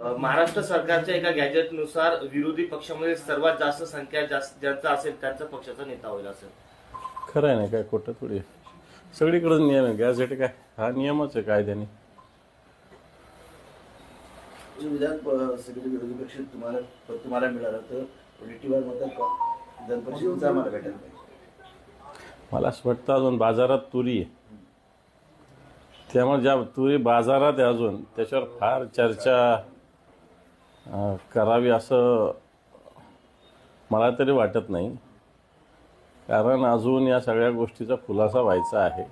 महाराष्ट्र सरकारच्या एका गॅजेटनुसार विरोधी पक्षामध्ये सर्वात जास्त संख्या जास्त ज्यांचा असेल त्यांचा पक्षाचा नेता होईल असेल खरं आहे ना काय खोटं थोडी आहे. सगळीकडे नियम आहे. गॅझेट काय? हा नियमच आहे कायद्याने. जे विधान प- सगळे विरोधी पक्ष तुम्हाला तुम्हाला मिळालं तर मतदार विधान परिषदेचा आम्हाला भेटायला पाहिजे. मला असं वाटतं अजून बाजारात तुरी आहे. त्यामुळे ज्या तुरी बाजारात आहे अजून त्याच्यावर फार चर्चा करावी असं मला तरी वाटत नाही. कारण अजून या सगळ्या गोष्टीचा खुलासा व्हायचा आहे.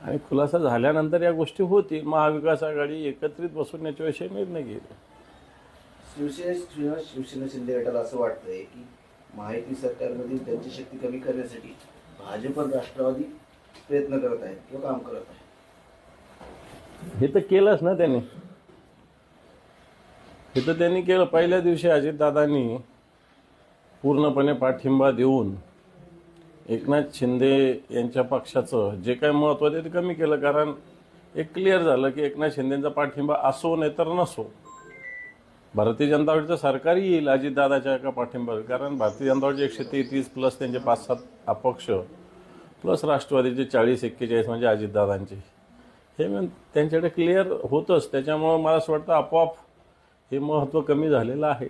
आणि खुलासा झाल्यानंतर या गोष्टी होतील. महाविकास आघाडी एकत्रित बसून याच्याविषयी निर्णय घेईल. शिवसेना शिवसेना शिंदे गटाला असं वाटतंय की महायुती सरकारमधील त्यांची शक्ती कमी करण्यासाठी भाजप राष्ट्रवादी प्रयत्न करत आहेत किंवा काम करत आहे हे तर केलंच ना त्यांनी. हे तर त्यांनी केलं. पहिल्या दिवशी अजितदादांनी पूर्णपणे पाठिंबा देऊन एकनाथ शिंदे यांच्या पक्षाचं जे काही महत्त्व आहे ते कमी केलं. कारण एक क्लिअर झालं की एकनाथ शिंदेचा पाठिंबा असो नाही तर नसो. भारतीय जनता पार्टीचं सरकार येईल अजितदादाच्या एका पाठिंबा कारण भारतीय जनता पार्टी एकशे तेहतीस प्लस त्यांचे पाच सात अपक्ष प्लस राष्ट्रवादीचे चाळीस एक्केचाळीस म्हणजे अजितदादांचे. हे मग त्यांच्याकडे क्लिअर होतंच. त्याच्यामुळं मला असं वाटतं आपोआप हे महत्त्व कमी झालेलं आहे.